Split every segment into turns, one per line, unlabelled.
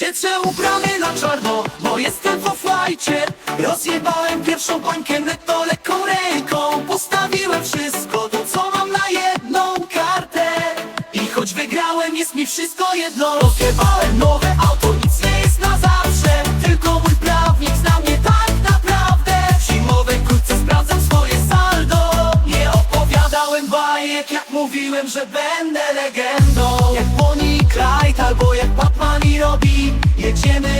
Siedzę ubrany na czarno, bo jestem w oflajcie Rozjebałem pierwszą bańkę netto lekką ręką. Postawiłem wszystko, to co mam na jedną kartę. I choć wygrałem, jest mi wszystko jedno. Rozjebałem nowe auto, nic nie jest na zawsze. Tylko mój prawnik zna mnie tak naprawdę. W zimowej kurtce sprawdzam swoje saldo. Nie opowiadałem bajek, jak mówiłem, że będę legendą. Jak Clyde, albo jak Batman i Robin Jedziemy,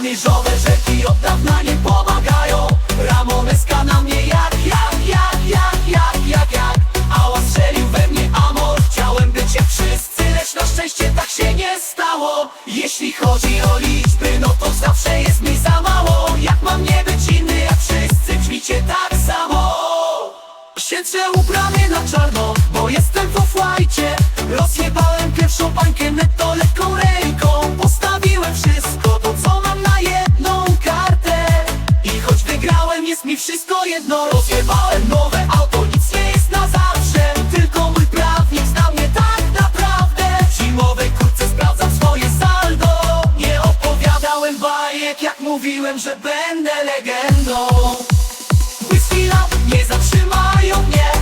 mierzone rzeki od dawna nie pomagają. Ramoneska na mnie jak, jak, jak, jak, jak, jak, jak. Ała strzelił we mnie amor. Chciałem być jak wszyscy, lecz na szczęście tak się nie stało. Jeśli chodzi o liczby, no to zawsze jest mi za mało. Jak mam nie być inny jak wszyscy, brzmicie tak samo. Siedzę ubrany na czarno, bo jestem w oflajcie Rozjebałem pierwszą bańkę wszystko jedno. Rozjebałem nowe auto, nic nie jest na zawsze. Tylko mój prawnik zna mnie tak naprawdę. W zimowej kurce sprawdzam swoje saldo. Nie opowiadałem bajek, jak mówiłem, że będę legendą. Whisky nie zatrzymają mnie.